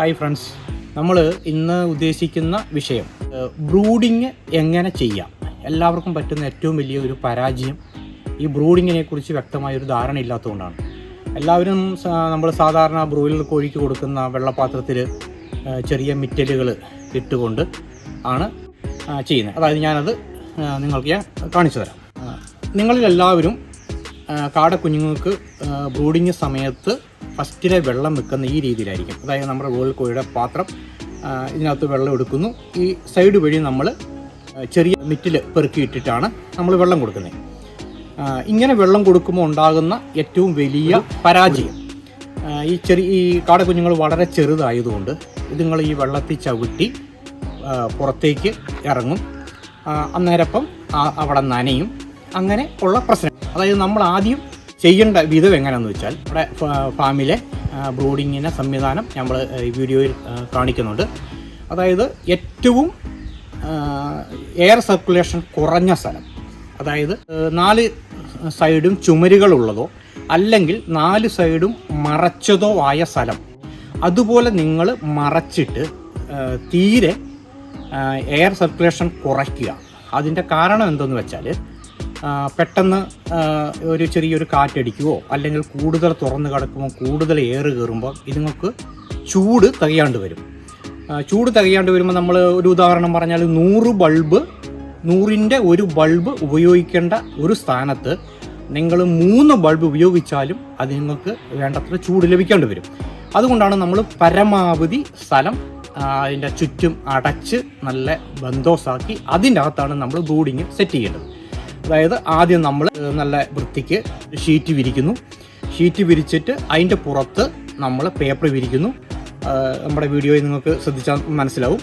Hi friends നമ്മൾ ഇന്ന് ഉദ്ദേശിക്കുന്ന വിഷയം ബ്രൂഡിങ് എങ്ങനെ ചെയ്യാം? എല്ലാവർക്കും പറ്റുന്ന ഏറ്റവും വലിയ ഒരു പരാജയം ഈ ബ്രൂഡിങ്ങിനെ കുറിച്ച് വ്യക്തമായ ഒരു ധാരണ ഇല്ലാത്തതുകൊണ്ടാണ്. എല്ലാവരും നമ്മൾ സാധാരണ ബ്രോയിലർ കോഴിക്ക് കൊടുക്കുന്ന വെള്ളപാത്രത്തിൽ ചെറിയ മിറ്റലുകൾ ഇട്ടുകൊണ്ട് ആണ് ചെയ്യുന്നത്. അതായത് ഞാനത് നിങ്ങൾക്ക് ഞാൻ കാണിച്ചു തരാം. നിങ്ങളിലെല്ലാവരും കാടക്കുഞ്ഞുങ്ങൾക്ക് ബ്രൂഡിങ് സമയത്ത് ഫസ്റ്റിലെ വെള്ളം വെക്കുന്ന ഈ രീതിയിലായിരിക്കും. അതായത് നമ്മുടെ റോൾ കോഴിയുടെ പാത്രം ഇതിനകത്ത് വെള്ളം എടുക്കുന്നു. ഈ സൈഡ് വഴി നമ്മൾ ചെറിയ മിറ്റിൽ പെറുക്കിയിട്ടിട്ടാണ് നമ്മൾ വെള്ളം കൊടുക്കുന്നത്. ഇങ്ങനെ വെള്ളം കൊടുക്കുമ്പോൾ ഉണ്ടാകുന്ന ഏറ്റവും വലിയ പരാജയം. ഈ ചെറിയ ഈ കാടക്കുഞ്ഞുങ്ങൾ വളരെ ചെറുതായതുകൊണ്ട് ഇതുങ്ങൾ ഈ വെള്ളത്തിൽ ചവിട്ടി പുറത്തേക്ക് ഇറങ്ങും. അന്നേരപ്പം അവിടെ നനയും. അങ്ങനെ ഉള്ള പ്രശ്നം. അതായത് നമ്മൾ ആദ്യം ചെയ്യേണ്ട വിധം എങ്ങനെയാണെന്ന് വെച്ചാൽ നമ്മുടെ ഫാമിലെ ബ്രൂഡിങ്ങിന്റെ സംവിധാനം നമ്മൾ ഈ വീഡിയോയിൽ കാണിക്കുന്നുണ്ട്. അതായത് ഏറ്റവും എയർ സർക്കുലേഷൻ കുറഞ്ഞ സ്ഥലം. അതായത് നാല് സൈഡും ചുമരുകളുള്ളതോ അല്ലെങ്കിൽ നാല് സൈഡും മറച്ചതോ ആയ സ്ഥലം. അതുപോലെ നിങ്ങൾ മറച്ചിട്ട് തീരെ എയർ സർക്കുലേഷൻ കുറയ്ക്കുക. അതിന്റെ കാരണം എന്തെന്ന് വെച്ചാൽ പെട്ടെന്ന് ഒരു ചെറിയൊരു കാറ്റടിക്കുവോ അല്ലെങ്കിൽ കൂടുതൽ തുറന്ന് കിടക്കുമ്പോൾ കൂടുതൽ എയർ കയറുമ്പോൾ ഇതുങ്ങൾക്ക് ചൂട് തകയാണ്ട് വരും. ചൂട് തകയാണ്ട് വരുമ്പോൾ നമ്മൾ ഒരു ഉദാഹരണം പറഞ്ഞാൽ നൂറ് ബൾബ് നൂറിന്റെ ഒരു ബൾബ് ഉപയോഗിക്കേണ്ട ഒരു സ്ഥാനത്ത് നിങ്ങൾ മൂന്ന് ബൾബ് ഉപയോഗിച്ചാലും അത് നിങ്ങൾക്ക് വേണ്ടത്ര ചൂട് ലഭിക്കേണ്ടി വരും. അതുകൊണ്ടാണ് നമ്മൾ പരമാവധി സ്ഥലം അതിന്റെ ചുറ്റും അടച്ച് നല്ല ബന്ധോസാക്കി അതിന്റെ അകത്താണ് നമ്മൾ ബ്രൂഡിങ് സെറ്റ് ചെയ്യേണ്ടത്. അതായത് ആദ്യം നമ്മൾ നല്ല വൃത്തിക്ക് ഷീറ്റ് വിരിക്കുന്നു. ഷീറ്റ് വിരിച്ചിട്ട് അതിന്റെ പുറത്ത് നമ്മൾ പേപ്പർ വിരിക്കുന്നു. നമ്മുടെ വീഡിയോയിൽ നിങ്ങൾക്ക് ശ്രദ്ധിച്ചാൽ മനസ്സിലാവും.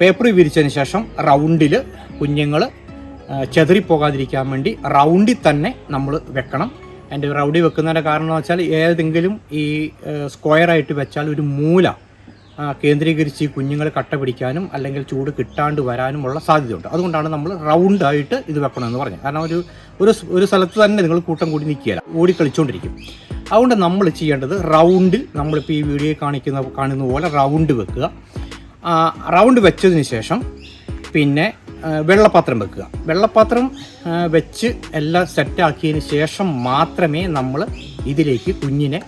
പേപ്പർ വിരിച്ചതിന് ശേഷം റൗണ്ടിൽ കുഞ്ഞുങ്ങൾ ചെതറിപ്പോകാതിരിക്കാൻ വേണ്ടി റൗണ്ടിൽ തന്നെ നമ്മൾ വെക്കണം. അതിന്റെ റൗണ്ടിൽ വെക്കുന്നതിന്റെ കാരണം എന്ന് വെച്ചാൽ ഏതെങ്കിലും ഈ സ്ക്വയറായിട്ട് വെച്ചാൽ ഒരു മൂല കേന്ദ്രീകരിച്ച് ഈ കുഞ്ഞുങ്ങൾ കട്ട പിടിക്കാനും അല്ലെങ്കിൽ ചൂട് കിട്ടാണ്ട് വരാനുമുള്ള സാധ്യതയുണ്ട്. അതുകൊണ്ടാണ് നമ്മൾ റൗണ്ടായിട്ട് ഇത് വെക്കണമെന്ന് പറഞ്ഞത്. കാരണം ഒരു ഒരു ഒരു സ്ഥലത്ത് തന്നെ നിങ്ങൾ കൂട്ടം കൂടി നിൽക്കുകയില്ല ഓടിക്കളിച്ചുകൊണ്ടിരിക്കും അതുകൊണ്ട് നമ്മൾ ചെയ്യേണ്ടത് റൗണ്ടിൽ നമ്മളിപ്പോൾ ഈ വീഡിയോ കാണിക്കുന്ന കാണുന്ന പോലെ റൗണ്ട് വെക്കുക. റൗണ്ട് വെച്ചതിന് ശേഷം പിന്നെ വെള്ളപാത്രം വെക്കുക. വെള്ളപ്പാത്രം ആ, വെച്ച് എല്ലാം സെറ്റാക്കിയതിന് ശേഷം മാത്രമേ നമ്മൾ ഇതിലേക്ക് കുഞ്ഞിനെ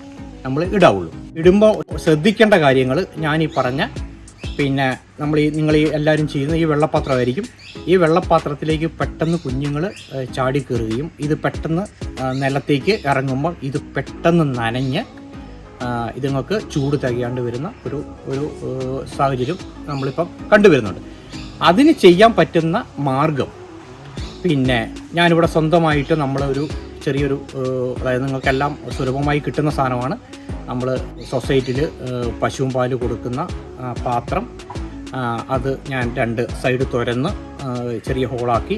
നമ്മൾ ഇടാവുള്ളൂ. ഇടുമ്പോൾ ശ്രദ്ധിക്കേണ്ട കാര്യങ്ങൾ ഞാൻ ഈ പറഞ്ഞ പിന്നെ നമ്മൾ ഈ നിങ്ങൾ ഈ എല്ലാവരും ചെയ്യുന്ന ഈ വെള്ളപ്പാത്രമായിരിക്കും. ഈ വെള്ളപ്പാത്രത്തിലേക്ക് പെട്ടെന്ന് കുഞ്ഞുങ്ങൾ ചാടി കയറുകയും ഇത് പെട്ടെന്ന് നിലത്തേക്ക് ഇറങ്ങുമ്പോൾ ഇത് പെട്ടെന്ന് നനഞ്ഞ് ഇതുങ്ങൾക്ക് ചൂട് തികയാണ്ട് വരുന്ന ഒരു ഒരു സാഹചര്യം നമ്മളിപ്പം കണ്ടുവരുന്നുണ്ട്. അതിന് ചെയ്യാൻ പറ്റുന്ന മാർഗം പിന്നെ ഞാനിവിടെ സ്വന്തമായിട്ട് നമ്മളൊരു ചെറിയൊരു അതായത് നിങ്ങൾക്കെല്ലാം സുലഭമായി കിട്ടുന്ന സാധനമാണ്. നമ്മൾ സൊസൈറ്റിയിൽ പശുവും പാൽ കൊടുക്കുന്ന പാത്രം അത് ഞാൻ രണ്ട് സൈഡ് തുരന്ന് ചെറിയ ഹോളാക്കി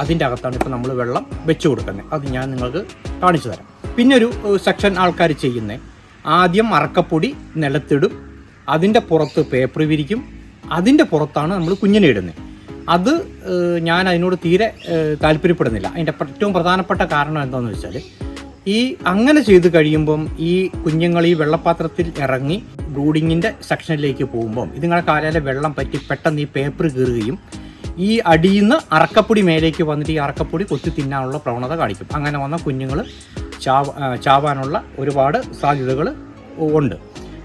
അതിന്റെ അകത്താണ് ഇപ്പോൾ നമ്മൾ വെള്ളം വെച്ച് കൊടുക്കുന്നത്. അത് ഞാൻ നിങ്ങൾക്ക് കാണിച്ചു തരാം. പിന്നെ ഒരു സെക്ഷൻ ആൾക്കാർ ചെയ്യുന്നത് ആദ്യം അറക്കപ്പൊടി നിലത്തിടും. അതിന്റെ പുറത്ത് പേപ്പർ വിരിക്കും. അതിന്റെ പുറത്താണ് നമ്മൾ കുഞ്ഞിനെ ഇടുന്നത് അത് ഞാൻ അതിനോട് തീരെ താല്പര്യപ്പെടുന്നില്ല. അതിന്റെ ഏറ്റവും പ്രധാനപ്പെട്ട കാരണം എന്താണെന്ന് വെച്ചാൽ ഈ അങ്ങനെ ചെയ്ത് കഴിയുമ്പം ഈ കുഞ്ഞുങ്ങൾ ഈ വെള്ളപാത്രത്തിൽ ഇറങ്ങി ബ്രൂഡിങ്ങിന്റെ സെക്ഷനിലേക്ക് പോകുമ്പം ഇതുങ്ങളെ കാലയിലെ വെള്ളം പറ്റി പെട്ടെന്ന് ഈ പേപ്പർ കീറുകയും ഈ അടിയിൽ നിന്ന് അറക്കപ്പൊടി മേലേക്ക് വന്നിട്ട് ഈ അറക്കപ്പൊടി കൊത്തി തിന്നാനുള്ള പ്രവണത കാണിക്കും. അങ്ങനെ വന്ന കുഞ്ഞുങ്ങൾ ചാവ ചാവാനുള്ള ഒരുപാട് സാധ്യതകൾ ഉണ്ട്.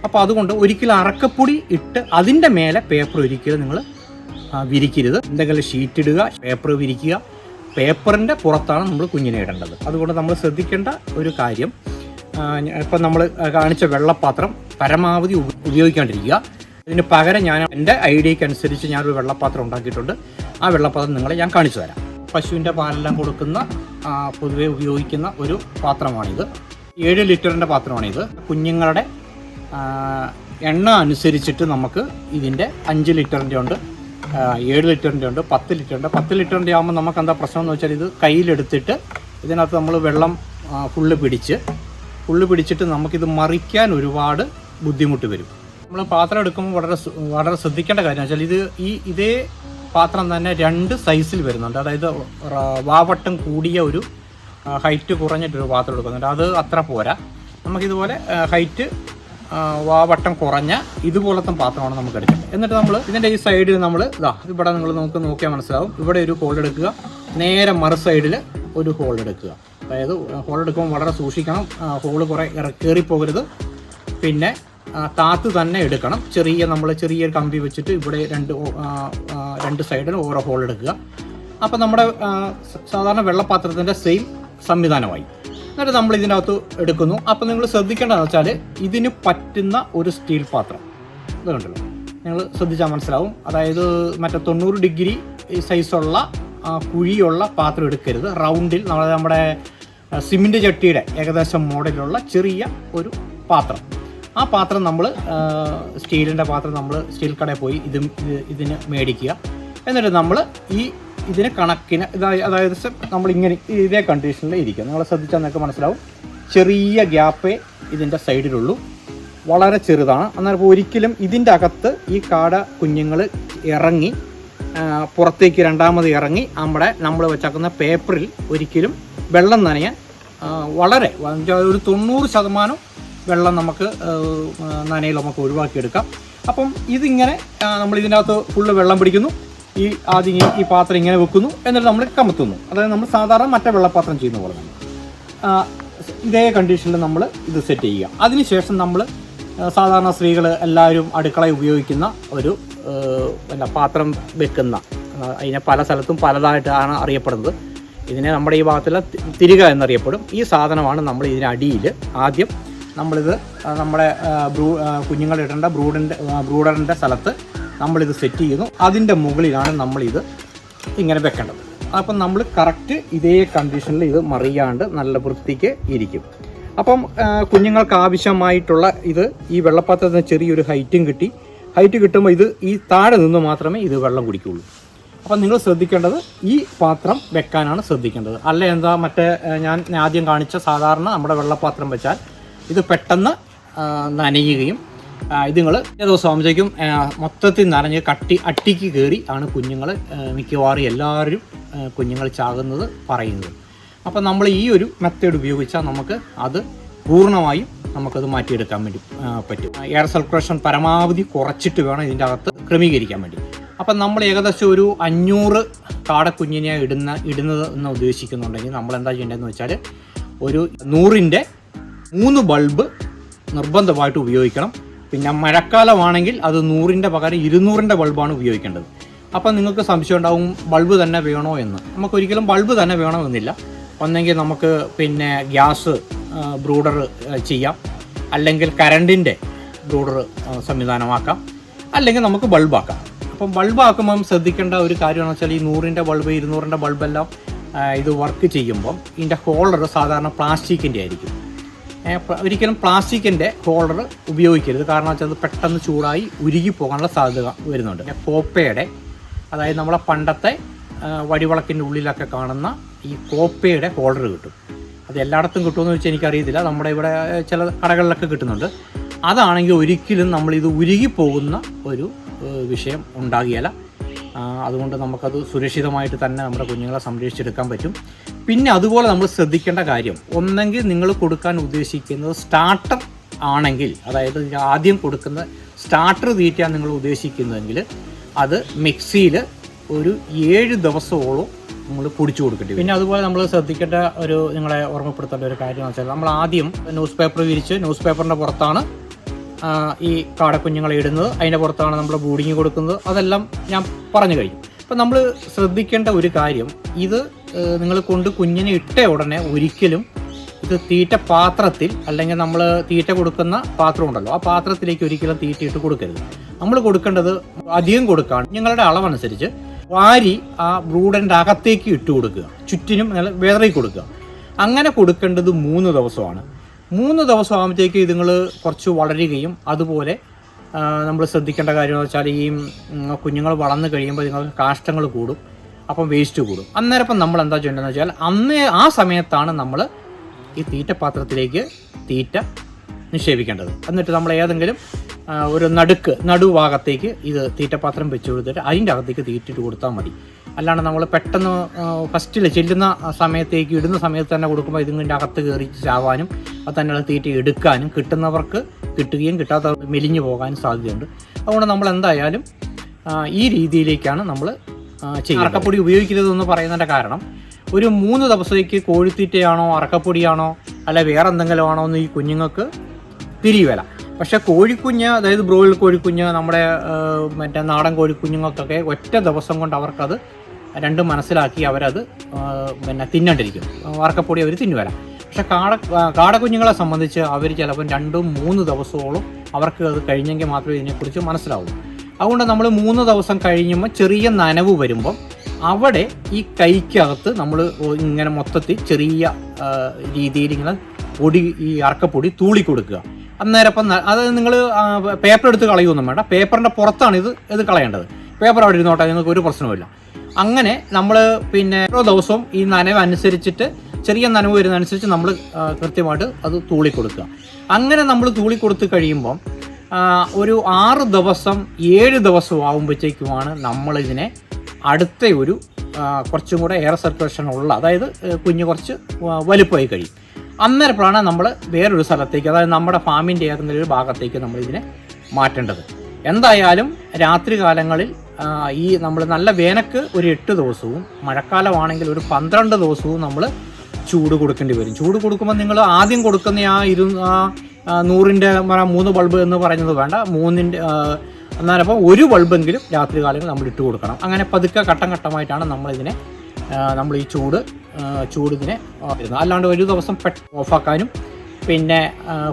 അപ്പോൾ അതുകൊണ്ട് ഒരിക്കലും അറക്കപ്പൊടി ഇട്ട് അതിന്റെ മേലെ പേപ്പർ ഒരിക്കലും നിങ്ങൾ വിരിക്കരുത്. എന്തെങ്കിലും ഷീറ്റ് ഇടുക പേപ്പർ വിരിക്കുക. പേപ്പറിന്റെ പുറത്താണ് നമ്മൾ കുഞ്ഞിനെ ഇടേണ്ടത്. അതുകൊണ്ട് നമ്മൾ ശ്രദ്ധിക്കേണ്ട ഒരു കാര്യം ഇപ്പം നമ്മൾ കാണിച്ച വെള്ളപ്പാത്രം പരമാവധി ഉപ- ഉപയോഗിക്കാണ്ടിരിക്കുക. ഇതിന് പകരം ഞാൻ എന്റെ ഐഡിയയ്ക്ക് അനുസരിച്ച് ഞാനൊരു വെള്ളപ്പാത്രം ഉണ്ടാക്കിയിട്ടുണ്ട്. ആ വെള്ളപ്പാത്രം നിങ്ങളെ ഞാൻ കാണിച്ചു തരാം. പശുവിന്റെ പാലെല്ലാം കൊടുക്കുന്ന പൊതുവെ ഉപയോഗിക്കുന്ന ഒരു പാത്രമാണിത്. ഏഴ് ലിറ്ററിന്റെ പാത്രമാണിത്. കുഞ്ഞുങ്ങളുടെ എണ്ണ അനുസരിച്ചിട്ട് നമുക്ക് ഇതിന്റെ അഞ്ച് ലിറ്ററിന്റെ ഉണ്ട്. ഏഴ് ലിറ്ററിന്റെ ഉണ്ട് പത്ത് ലിറ്ററിന്റെ പത്ത് ലിറ്ററിന്റെ ആകുമ്പോൾ നമുക്ക് എന്താ പ്രശ്നം എന്ന് വെച്ചാൽ ഇത് കയ്യിലെടുത്തിട്ട് ഇതിനകത്ത് നമ്മൾ വെള്ളം ഫുള്ള് പിടിച്ച് ഫുള്ള് പിടിച്ചിട്ട് നമുക്കിത് മറിക്കാൻ ഒരുപാട് ബുദ്ധിമുട്ട് വരും. നമ്മൾ പാത്രം എടുക്കുമ്പോൾ വളരെ വളരെ ശ്രദ്ധിക്കേണ്ട കാര്യം വെച്ചാൽ ഇത് ഈ ഇതേ പാത്രം തന്നെ രണ്ട് സൈസിൽ വരുന്നുണ്ട്. അതായത് വാവട്ടം കൂടിയ ഒരു ഹൈറ്റ് കുറഞ്ഞിട്ടൊരു പാത്രം എടുക്കുന്നുണ്ട്. അത് അത്ര പോരാ. നമുക്കിതുപോലെ ഹൈറ്റ് വാവട്ടം കുറഞ്ഞ ഇതുപോലത്തെ പാത്രമാണ് നമുക്ക് എടുക്കാം എന്നിട്ട് നമ്മൾ ഇതിന്റെ ഈ സൈഡിൽ നമ്മൾ ഇതാ ഇവിടെ നിങ്ങൾ നമുക്ക് നോക്കിയാൽ മനസ്സിലാവും. ഇവിടെ ഒരു ഹോൾ എടുക്കുക. നേരെ മറു സൈഡിൽ ഒരു ഹോൾ എടുക്കുക. അതായത് ഹോൾ എടുക്കുമ്പോൾ വളരെ സൂക്ഷിക്കണം. ഹോൾ കുറേ കയറി പോകരുത് പിന്നെ താത്ത് തന്നെ എടുക്കണം. ചെറിയ നമ്മൾ ചെറിയൊരു കമ്പി വെച്ചിട്ട് ഇവിടെ രണ്ട് രണ്ട് സൈഡിൽ ഓരോ ഹോൾ എടുക്കുക. അപ്പോൾ നമ്മുടെ സാധാരണ വെള്ളപ്പാത്രത്തിന്റെ സെയിം സംവിധാനമായി. എന്നിട്ട് നമ്മൾ ഇതിനകത്ത് എടുക്കുന്നു. അപ്പോൾ നിങ്ങൾ ശ്രദ്ധിക്കേണ്ടതെന്ന് വെച്ചാൽ ഇതിന് പറ്റുന്ന ഒരു സ്റ്റീൽ പാത്രം. ഇത് കണ്ടല്ലോ. നിങ്ങൾ ശ്രദ്ധിച്ചാൽ മനസ്സിലാവും. അതായത് മറ്റേ തൊണ്ണൂറ് ഡിഗ്രി സൈസുള്ള കുഴിയുള്ള പാത്രം എടുക്കരുത്. റൗണ്ടിൽ നമ്മൾ നമ്മുടെ സിമെന്റ് ചട്ടിയുടെ ഏകദേശം മോഡലുള്ള ചെറിയ ഒരു പാത്രം. ആ പാത്രം നമ്മൾ സ്റ്റീലിന്റെ പാത്രം നമ്മൾ സ്റ്റീൽ കടയിൽ പോയി ഇത് ഇതിന് മേടിക്കുക. എന്നിട്ട് നമ്മൾ ഈ ഇതിന് കണക്കിന് ഇതായി അതായത് നമ്മൾ ഇങ്ങനെ ഇതേ കണ്ടീഷനിൽ ഇരിക്കുക നിങ്ങൾ ശ്രദ്ധിച്ചാൽ നിങ്ങൾക്ക് മനസ്സിലാവും. ചെറിയ ഗ്യാപ്പേ ഇതിന്റെ സൈഡിലുള്ളൂ വളരെ ചെറുതാണ്. ഇപ്പോൾ ഒരിക്കലും ഇതിന്റെ അകത്ത് ഈ കാട കുഞ്ഞുങ്ങൾ ഇറങ്ങി പുറത്തേക്ക് രണ്ടാമത് ഇറങ്ങി നമ്മുടെ നമ്മൾ വെച്ചാക്കുന്ന പേപ്പറിൽ ഒരിക്കലും വെള്ളം നനയാൻ വളരെ ഒരു തൊണ്ണൂറ് ശതമാനം വെള്ളം നമുക്ക് നനയിൽ നമുക്ക് ഒഴിവാക്കിയെടുക്കാം. അപ്പം ഇതിങ്ങനെ നമ്മൾ ഇതിനകത്ത് ഫുള്ള് വെള്ളം പിടിക്കുന്നു. ഈ ആദ്യം ഈ- പാത്രം ഇങ്ങനെ വെക്കുന്നു എന്നിട്ട് നമ്മൾ കമത്തുന്നു. അതായത് നമ്മൾ സാധാരണ മറ്റേ വെള്ളപ്പാത്രം ചെയ്യുന്ന പോലെ തന്നെ. ഇതേ കണ്ടീഷനിൽ നമ്മൾ ഇത് സെറ്റ് ചെയ്യുക. അതിനുശേഷം നമ്മൾ സാധാരണ സ്ത്രീകൾ എല്ലാവരും അടുക്കളയിൽ ഉപയോഗിക്കുന്ന ഒരു പിന്നെ പാത്രം വെക്കുന്ന അതിനെ പല സ്ഥലത്തും പലതായിട്ടാണ് അറിയപ്പെടുന്നത്. ഇതിനെ നമ്മുടെ ഈ ഭാഗത്തിൽ തിരിക എന്നറിയപ്പെടും. ഈ സാധനമാണ് നമ്മൾ ഇതിനടിയിൽ ആദ്യം നമ്മളിത് നമ്മുടെ ബ്രൂ കുഞ്ഞുങ്ങളിടേണ്ട ബ്രൂഡിന്റെ ബ്രൂഡറിന്റെ സ്ഥലത്ത് നമ്മളിത് സെറ്റ് ചെയ്യുന്നു. അതിന്റെ മുകളിലാണ് നമ്മളിത് ഇങ്ങനെ വെക്കേണ്ടത്. അപ്പം നമ്മൾ കറക്റ്റ് ഇതേ കണ്ടീഷനിൽ ഇത് മറിയാണ്ട് നല്ല വൃത്തിക്ക് ഇരിക്കും. അപ്പം കുഞ്ഞുങ്ങൾക്ക് ആവശ്യമായിട്ടുള്ള ഇത് ഈ വെള്ളപ്പാത്രത്തിന് ചെറിയൊരു ഹൈറ്റും കിട്ടി. ഹൈറ്റ് കിട്ടുമ്പോൾ ഇത് ഈ താഴെ നിന്ന് മാത്രമേ ഇത് വെള്ളം കുടിക്കുകയുള്ളൂ അപ്പം നിങ്ങൾ ശ്രദ്ധിക്കേണ്ടത് ഈ പാത്രം വെക്കാനാണ് ശ്രദ്ധിക്കേണ്ടത്. അല്ല എന്താ മറ്റേ ഞാൻ ആദ്യം കാണിച്ച സാധാരണ നമ്മുടെ വെള്ളപ്പാത്രം വെച്ചാൽ ഇത് പെട്ടെന്ന് നനയുകയും ഇത് നിങ്ങൾ ദിവസം ആകുമ്പോഴേക്കും മൊത്തത്തിൽ നിറഞ്ഞ് കട്ടി അട്ടിക്ക് കയറി ആണ് കുഞ്ഞുങ്ങൾ മിക്കവാറും എല്ലാവരും കുഞ്ഞുങ്ങൾ ചാകുന്നത് പറയുന്നത്. അപ്പം നമ്മൾ ഈ ഒരു മെത്തേഡ് ഉപയോഗിച്ചാൽ നമുക്ക് അത് പൂർണമായും നമുക്കത് മാറ്റിയെടുക്കാൻ വേണ്ടി പറ്റും. എയർ സർക്കുലേഷൻ പരമാവധി കുറച്ചിട്ട് വേണം ഇതിന്റെ അകത്ത് ക്രമീകരിക്കാൻ വേണ്ടി. അപ്പം നമ്മൾ ഏകദേശം ഒരു അഞ്ഞൂറ് കാടക്കുഞ്ഞിനെ ഇടുന്ന ഇടുന്നത് എന്ന് ഉദ്ദേശിക്കുന്നുണ്ടെങ്കിൽ നമ്മൾ എന്താ ചെയ്യേണ്ടതെന്ന് വെച്ചാൽ ഒരു നൂറിന്റെ മൂന്ന് ബൾബ് നിർബന്ധമായിട്ട് ഉപയോഗിക്കണം. പിന്നെ മഴക്കാലമാണെങ്കിൽ അത് നൂറിന്റെ പകരം ഇരുന്നൂറിന്റെ ബൾബാണ് ഉപയോഗിക്കേണ്ടത്. അപ്പം നിങ്ങൾക്ക് സംശയം ഉണ്ടാവും ബൾബ് തന്നെ വേണോ എന്ന്. നമുക്ക് ഒരിക്കലും ബൾബ് തന്നെ വേണമെന്നില്ല. ഒന്നെങ്കിൽ നമുക്ക് പിന്നെ ഗ്യാസ് ബ്രൂഡർ ചെയ്യാം. അല്ലെങ്കിൽ കറണ്ടിന്റെ ബ്രൂഡർ സംവിധാനമാക്കാം. അല്ലെങ്കിൽ നമുക്ക് ബൾബാക്കാം. അപ്പം ബൾബാക്കുമ്പം ശ്രദ്ധിക്കേണ്ട ഒരു കാര്യമെന്ന് വെച്ചാൽ ഈ നൂറിന്റെ ബൾബ് ഇരുന്നൂറിന്റെ ബൾബെല്ലാം ഇത് വർക്ക് ചെയ്യുമ്പം ഇതിന്റെ ഹോൾഡർ സാധാരണ പ്ലാസ്റ്റിക്കിന്റെ ആയിരിക്കും. ഒരിക്കലും പ്ലാസ്റ്റിക്കിന്റെ ഹോൾഡർ ഉപയോഗിക്കരുത്. കാരണം വെച്ചാൽ അത് പെട്ടെന്ന് ചൂടായി ഉരുകി പോകാനുള്ള സാധ്യത വരുന്നുണ്ട്. പിന്നെ കോപ്പയുടെ അതായത് നമ്മളെ പണ്ടത്തെ വടിവളക്കിന്റെ ഉള്ളിലൊക്കെ കാണുന്ന ഈ കോപ്പയുടെ ഹോൾഡർ കിട്ടും. അത് എല്ലായിടത്തും കിട്ടുമെന്ന് വെച്ചാൽ എനിക്കറിയത്തില്ല. നമ്മുടെ ഇവിടെ ചില കടകളിലൊക്കെ കിട്ടുന്നുണ്ട്. അതാണെങ്കിൽ ഒരിക്കലും ഇത് ഉരുകി പോകുന്ന ഒരു വിഷയം ഉണ്ടാകിയല്ല അതുകൊണ്ട് നമുക്കത് സുരക്ഷിതമായിട്ട് തന്നെ നമ്മുടെ കുഞ്ഞുങ്ങളെ സംരക്ഷിച്ചെടുക്കാൻ പറ്റും. പിന്നെ അതുപോലെ നമ്മൾ ശ്രദ്ധിക്കേണ്ട കാര്യം ഒന്നെങ്കിൽ നിങ്ങൾ കൊടുക്കാൻ ഉദ്ദേശിക്കുന്നത് സ്റ്റാർട്ടർ ആണെങ്കിൽ അതായത് ആദ്യം കൊടുക്കുന്ന സ്റ്റാർട്ടർ തീറ്റയാണ് നിങ്ങൾ ഉദ്ദേശിക്കുന്നതെങ്കിൽ അത് മിക്സിയിൽ ഒരു ഏഴ് ദിവസമോളം നമ്മൾ പൊടിച്ചു കൊടുക്കേണ്ടി. പിന്നെ അതുപോലെ നമ്മൾ ശ്രദ്ധിക്കേണ്ട ഒരു നിങ്ങളെ ഓർമ്മപ്പെടുത്തേണ്ട ഒരു കാര്യം എന്ന് വെച്ചാൽ നമ്മൾ ആദ്യം ന്യൂസ് പേപ്പർ വിരിച്ച് ന്യൂസ് പേപ്പറിന്റെ പുറത്താണ് ഈ കാടക്കുഞ്ഞുങ്ങളെ ഇടുന്നത്. അതിന്റെ പുറത്താണ് നമ്മൾ ബൂഡിങ് കൊടുക്കുന്നത്. അതെല്ലാം ഞാൻ പറഞ്ഞു കഴിഞ്ഞു. അപ്പം നമ്മൾ ശ്രദ്ധിക്കേണ്ട ഒരു കാര്യം ഇത് നിങ്ങൾ കൊണ്ട് കുഞ്ഞിനെ ഇട്ട ഉടനെ ഒരിക്കലും ഇത് തീറ്റ പാത്രത്തിൽ അല്ലെങ്കിൽ നമ്മൾ തീറ്റ കൊടുക്കുന്ന പാത്രം ഉണ്ടല്ലോ ആ പാത്രത്തിലേക്ക് ഒരിക്കലും തീറ്റ ഇട്ട് കൊടുക്കരുത്. നമ്മൾ കൊടുക്കേണ്ടത് അധികം കൊടുക്കാണ്. നിങ്ങളുടെ അളവനുസരിച്ച് വാരി ആ ബ്രൂഡന്റെ അകത്തേക്ക് ഇട്ട് കൊടുക്കുക. ചുറ്റിനും വേറെ കൊടുക്കുക. അങ്ങനെ കൊടുക്കേണ്ടത് മൂന്ന് ദിവസമാണ്. മൂന്ന് ദിവസം ആകുമ്പോഴത്തേക്ക് ഇതുങ്ങൾ കുറച്ച് വളരുകയും അതുപോലെ നമ്മൾ ശ്രദ്ധിക്കേണ്ട കാര്യം എന്ന് വെച്ചാൽ ഈ കുഞ്ഞുങ്ങൾ വളർന്നു കഴിയുമ്പോൾ നിങ്ങൾക്ക് കാഷ്ടങ്ങൾ കൂടും. അപ്പം വേസ്റ്റ് കൂടും. അന്നേരം ഇപ്പം നമ്മൾ എന്താ ചെയ്യേണ്ടതെന്ന് വെച്ചാൽ അന്ന് ആ സമയത്താണ് നമ്മൾ ഈ തീറ്റ പാത്രത്തിലേക്ക് തീറ്റ നിക്ഷേപിക്കേണ്ടത്. എന്നിട്ട് നമ്മൾ ഏതെങ്കിലും ഒരു നടുക്ക് നടുഭാഗത്തേക്ക് ഇത് തീറ്റപാത്രം വെച്ച് കൊടുത്തിട്ട് അതിന്റെ അകത്തേക്ക് തീറ്റിട്ട് കൊടുത്താൽ മതി. അല്ലാണ്ട് നമ്മൾ പെട്ടെന്ന് ഫസ്റ്റിൽ ചെല്ലുന്ന സമയത്തേക്ക് ഇടുന്ന സമയത്ത് തന്നെ കൊടുക്കുമ്പോൾ ഇതിന്റെ അകത്ത് കയറി ചാവാനും അത് തന്നെയുള്ള തീറ്റ എടുക്കാനും കിട്ടുന്നവർക്ക് കിട്ടുകയും കിട്ടാത്ത മെലിഞ്ഞു പോകാനും സാധ്യതയുണ്ട്. അതുകൊണ്ട് നമ്മൾ എന്തായാലും ഈ രീതിയിലേക്കാണ് നമ്മൾ അറക്കപ്പൊടി ഉപയോഗിക്കരുതെന്ന് പറയുന്നതിന്റെ കാരണം ഒരു മൂന്ന് ദിവസത്തേക്ക് കോഴിത്തീറ്റയാണോ അറക്കപ്പൊടിയാണോ അല്ല വേറെ എന്തെങ്കിലും ആണോ എന്ന് ഈ കുഞ്ഞുങ്ങൾക്ക് തിരിയുവല. പക്ഷെ കോഴിക്കുഞ്ഞ് അതായത് ബ്രോയിൽ കോഴിക്കുഞ്ഞ് നമ്മുടെ മറ്റേ നാടൻ കോഴിക്കുഞ്ഞുങ്ങൾക്കൊക്കെ ഒറ്റ ദിവസം കൊണ്ട് അവർക്കത് രണ്ടും മനസ്സിലാക്കി അവരത് പിന്നെ തിന്നണ്ടിരിക്കും. വറക്കപ്പൊടി അവർ തിന്നുവല. പക്ഷെ കാട കാടക്കുഞ്ഞുങ്ങളെ സംബന്ധിച്ച് അവർ ചിലപ്പം രണ്ടും മൂന്ന് ദിവസത്തോളം അവർക്ക് അത് കഴിഞ്ഞെങ്കിൽ മാത്രമേ ഇതിനെക്കുറിച്ച് മനസ്സിലാവൂ. അതുകൊണ്ട് നമ്മൾ മൂന്ന് ദിവസം കഴിയുമ്പോൾ ചെറിയ നനവ് വരുമ്പം അവിടെ ഈ കൈക്കകത്ത് നമ്മൾ ഇങ്ങനെ മൊത്തത്തിൽ ചെറിയ രീതിയിൽ ഇങ്ങനെ പൊടി ഈ അറക്കപ്പൊടി തൂളി കൊടുക്കുക. അന്നേരം അപ്പം അത് നിങ്ങൾ പേപ്പർ എടുത്ത് കളയുമൊന്നും വേണ്ട. പേപ്പറിന്റെ പുറത്താണ് ഇത് ഇത് കളയേണ്ടത്. പേപ്പർ അവിടെ ഇരുന്നോട്ടെ നിങ്ങൾക്ക് ഒരു പ്രശ്നവുമില്ല. അങ്ങനെ നമ്മൾ പിന്നെ ഓരോ ദിവസവും ഈ നനവ് അനുസരിച്ചിട്ട് ചെറിയ നനവ് വരുന്നതനുസരിച്ച് നമ്മൾ കൃത്യമായിട്ട് അത് തൂളി കൊടുക്കുക. അങ്ങനെ നമ്മൾ തൂളി കൊടുത്ത് കഴിയുമ്പം ഒരു ആറ് ദിവസം ഏഴ് ദിവസം ആകുമ്പോഴത്തേക്കുമാണ് നമ്മളിതിനെ അടുത്ത ഒരു കുറച്ചും കൂടെ എയർ സർക്കുലേഷൻ ഉള്ള അതായത് കുഞ്ഞു കുറച്ച് വലുപ്പമായി കഴിയും. അന്നേരപ്പോഴാണ് നമ്മൾ വേറൊരു സ്ഥലത്തേക്ക് അതായത് നമ്മുടെ ഫാമിന്റെ ഏതെങ്കിലും ഒരു ഭാഗത്തേക്ക് നമ്മളിതിനെ മാറ്റേണ്ടത്. എന്തായാലും രാത്രി കാലങ്ങളിൽ ഈ നമ്മൾ നല്ല വേനക്ക് ഒരു എട്ട് ദിവസവും മഴക്കാലമാണെങ്കിൽ ഒരു പന്ത്രണ്ട് ദിവസവും നമ്മൾ ചൂട് കൊടുക്കേണ്ടി വരും. ചൂട് കൊടുക്കുമ്പോൾ നിങ്ങൾ ആദ്യം കൊടുക്കുന്ന ആ ഇരു നൂറിന്റെ മൂന്ന് ബൾബ് എന്ന് പറയുന്നത് വേണ്ട. മൂന്നിന്റെ എന്നാലപ്പോൾ ഒരു ബൾബെങ്കിലും രാത്രി കാലങ്ങളിൽ നമ്മൾ ഇട്ട് കൊടുക്കണം. അങ്ങനെ പതുക്കെ ഘട്ടം ഘട്ടമായിട്ടാണ് നമ്മളിതിനെ നമ്മൾ ഈ ചൂട് ചൂടിതിനെ വരുന്നത് അല്ലാണ്ട് ഒരു ദിവസം പെട്ട് ഓഫാക്കാനും പിന്നെ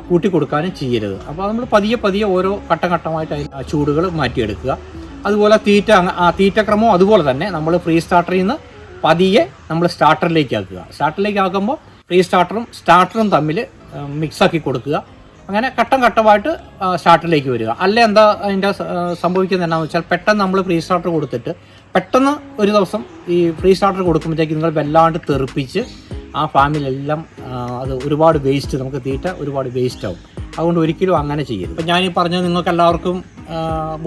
കൂട്ടി കൊടുക്കാനും ചെയ്യരുത്. അപ്പോൾ നമ്മൾ പതിയെ പതിയെ ഓരോ ഘട്ടം ഘട്ടമായിട്ട് അതിന് ആ ചൂടുകൾ മാറ്റിയെടുക്കുക. അതുപോലെ തീറ്റ തീറ്റക്രമവും അതുപോലെ തന്നെ നമ്മൾ ഫ്രീ സ്റ്റാർട്ടറിൽ നിന്ന് പതിയെ നമ്മൾ സ്റ്റാർട്ടറിലേക്ക് ആക്കുക സ്റ്റാർട്ടറിലേക്ക് ആക്കുമ്പോൾ ഫ്രീ സ്റ്റാർട്ടറും സ്റ്റാർട്ടറും തമ്മിൽ മിക്സാക്കി കൊടുക്കുക. അങ്ങനെ ഘട്ടം ഘട്ടമായിട്ട് സ്റ്റാർട്ടിലേക്ക് വരിക. അല്ലെ എന്താ അതിന്റെ സംഭവിക്കുന്നത് എന്നാന്ന് വെച്ചാൽ പെട്ടെന്ന് നമ്മൾ ഫ്രീ സ്റ്റാർട്ടർ കൊടുത്തിട്ട് പെട്ടെന്ന് ഒരു ദിവസം ഈ ഫ്രീ സ്റ്റാർട്ടർ കൊടുക്കുമ്പോഴത്തേക്ക് നിങ്ങൾ വല്ലാണ്ട് തെറിപ്പിച്ച് ആ ഫാമിലെല്ലാം അത് ഒരുപാട് വേസ്റ്റ് നമുക്ക് തീറ്റ ഒരുപാട് വേസ്റ്റ് ആവും. അതുകൊണ്ട് ഒരിക്കലും അങ്ങനെ ചെയ്യരുത്. ഇപ്പം ഞാൻ ഈ പറഞ്ഞത് നിങ്ങൾക്ക് എല്ലാവർക്കും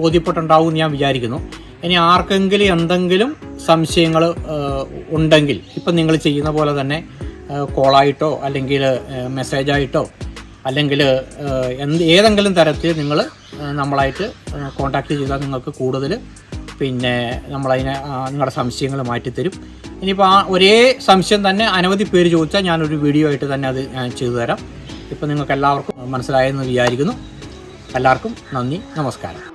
ബോധ്യപ്പെട്ടുണ്ടാവും എന്ന് ഞാൻ വിചാരിക്കുന്നു. ഇനി ആർക്കെങ്കിലും എന്തെങ്കിലും സംശയങ്ങൾ ഉണ്ടെങ്കിൽ ഇപ്പം നിങ്ങൾ ചെയ്യുന്ന പോലെ തന്നെ കോളായിട്ടോ അല്ലെങ്കിൽ മെസ്സേജായിട്ടോ അല്ലെങ്കിൽ എന്ത് ഏതെങ്കിലും തരത്തിൽ നിങ്ങൾ നമ്മളായിട്ട് കോൺടാക്റ്റ് ചെയ്താൽ നിങ്ങൾക്ക് കൂടുതൽ പിന്നെ നമ്മളതിനെ നിങ്ങളുടെ സംശയങ്ങൾ മാറ്റിത്തരും. ഇനിയിപ്പോൾ ആ ഒരേ സംശയം തന്നെ അനവധി പേര് ചോദിച്ചാൽ ഞാനൊരു വീഡിയോ ആയിട്ട് തന്നെ അത് ഞാൻ ചെയ്തു തരാം. ഇപ്പം നിങ്ങൾക്ക് എല്ലാവർക്കും മനസ്സിലായെന്ന് വിചാരിക്കുന്നു. എല്ലാവർക്കും നന്ദി നമസ്കാരം.